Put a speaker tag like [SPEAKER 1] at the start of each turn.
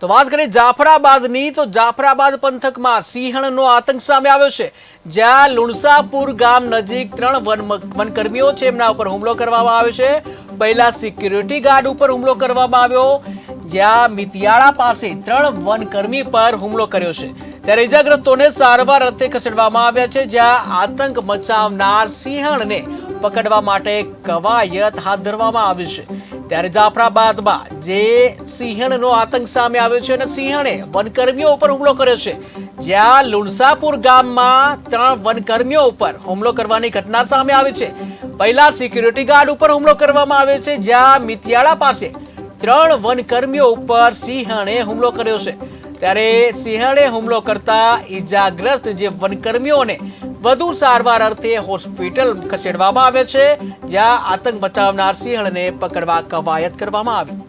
[SPEAKER 1] તો વાત કરીએ જાફરાબાદની, તો જાફરાબાદ પંથકમાં સિંહણનો આતંક સામે આવ્યો છે, જ્યાં લુણસાપુર ગામ નજીક ત્રણ વન વનકર્મીઓ છે, એમના ઉપર હુમલો કરવામાં આવ્યો છે. પહેલા સિક્યુરિટી ગાર્ડ ઉપર હુમલો કરવામાં આવ્યો, જ્યાં મિતિયાળા પાસે ત્રણ વનકર્મી પર હુમલો કર્યો છે. ત્યારે ઇજાગ્રસ્તોને સારવાર અર્થે ખસેડવામાં આવ્યા છે, જ્યાં આતંક મચાવનાર સિંહણને પકડવા માટે કવાયત હાથ ધરવામાં આવી છે. ત્યારે જાફરાબાદમાં જે સિંહણનો આતંક સામે આવ્યો છે અને સિંહણે વનકર્મીઓ ઉપર હુમલો કર્યો છે, જ્યાં લુણસાપુર ગામમાં ત્રણ વનકર્મીઓ ઉપર હુમલો કરવાની ઘટના સામે આવી છે. પહેલા સિક્યુરિટી ગાર્ડ ઉપર હુમલો કરવામાં આવ્યો છે, જ્યાં મિતિયાળા પાસે ત્રણ વનકર્મીઓ ઉપર સિંહણે હુમલો કર્યો છે. ત્યારે સિંહણે હુમલો કરતા ઈજાગ્રસ્ત જે વનકર્મીઓને વધુ સારવાર અર્થે હોસ્પિટલ ખસેડવામાં આવે છે, જ્યાં આતંક મચાવનાર સિંહણને પકડવા કવાયત કરવામાં આવી.